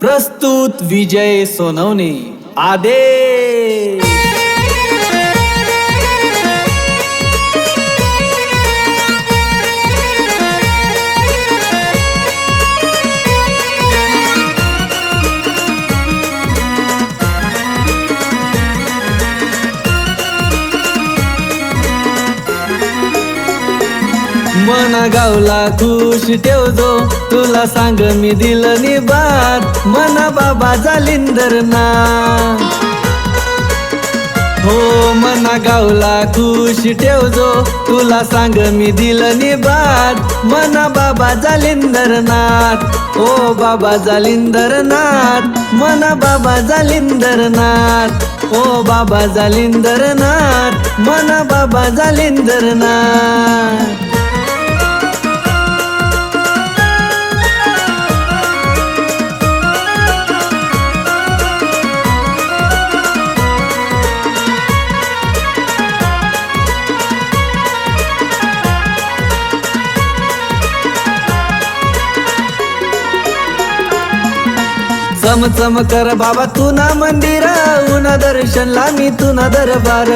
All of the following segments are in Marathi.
प्रस्तुत विजय सोनवणे. आदेश. मन गावला खुश ठेवजो. तुला सांग मी दिलं निबात मना बाबा जालिंदर ना. हो मना गावला खुश ठेवजो. तुला सांग मी दिलं निबात मना बाबा जालिंदर नाथ. ओ बाबा जालिंदर नाथ. मना बाबा जालिंदर नाथ. ओ बाबा जालिंदर नाथ. मना बाबा जालिंदर नाथ चम चम कर बाबा तू ना मंदिर उना दर्शनला मी तुना दरबार.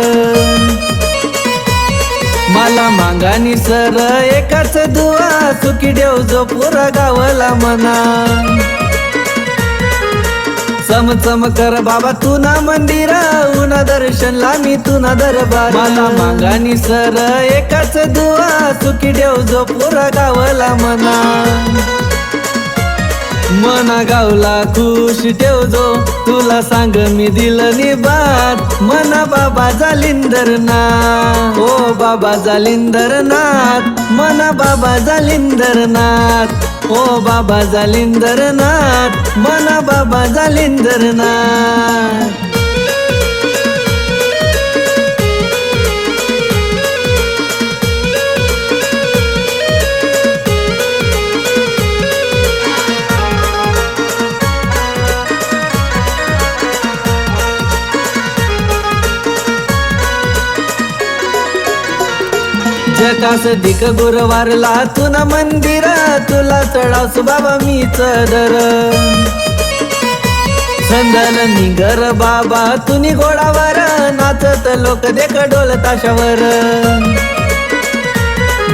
मला मांगानी सर एकाच दुवा चुकी देव जो पुरा गावला मना. चम चम कर बाबा तू ना मंदिर उना दर्शनला मी तुना दरबार. मला मांगानी सर एकाच दुवा चुकी देव जो पुरा गावला मना. मना गावला खुश ठेवजो. तुला सांग मी दिलं निबात मना बाबा जालिंदर ओ बाबा जालिंदर नाथ मना बाबा जालिंदर नाथ ओ बाबा जालिंदर नाथ मना बाबा जालिंदर जकास दिक गुरुवारला तुना मंदिर तुला चढावस बाबा मी चदर. संदल निगर बाबा तुनी घोडावर नाचत लोक देख डोल ताशावर.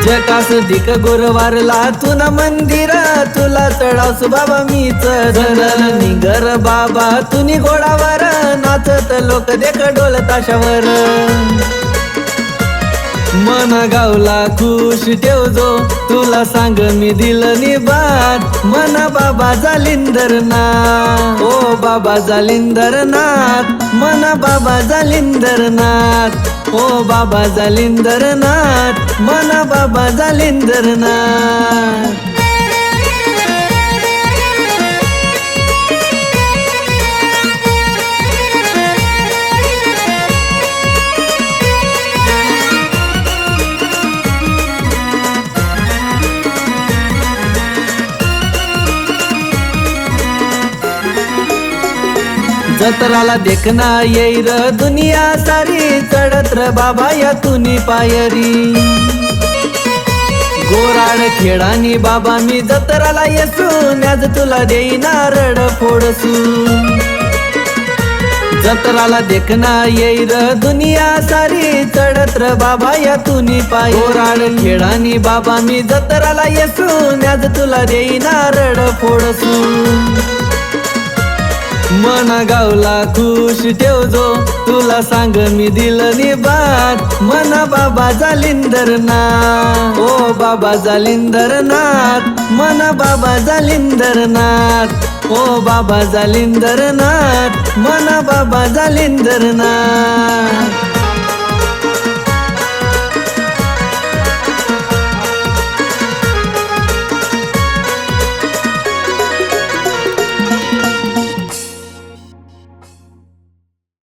जकास दिक गुरुवारला तुना मंदिर तुला चढावस बाबा मी चदर. निगर बाबा तुनी घोडावर नाचत लोक देख डोल ताशावर. मन गावला खुश ठेवजो तुला सांग मी दिलं निबाद मन बाबा जालिंदरनाथ. ओ बाबा जालिंदरनाथ. मन बाबा जालिंदरनाथ. ओ बाबा जालिंदरनाथ. मन बाबा जालिंदरनाथ. जत्राला देखना येईर दुनिया सारी चढत र बाबा या तुनी पायरी. गोराड खेळानी बाबा मी जत्राला येसून आज तुला देईना रड फोडसू जत्राला देखना येईर दुनिया सारी चढत र बाबा या तुनी पाय गोराड खेळानी बाबा मी जत्राला येसून आज तुला देईना रड फोडसू गावला खुश ठेवजो. तुला सांग मी दिलं निबात मना बाबा जालिंदरनाथ. ओ बाबा जालिंदरनाथ. मना बाबा जालिंदरनाथ. ओ बाबा जालिंदरनाथ. मना बाबा जालिंदरनाथ.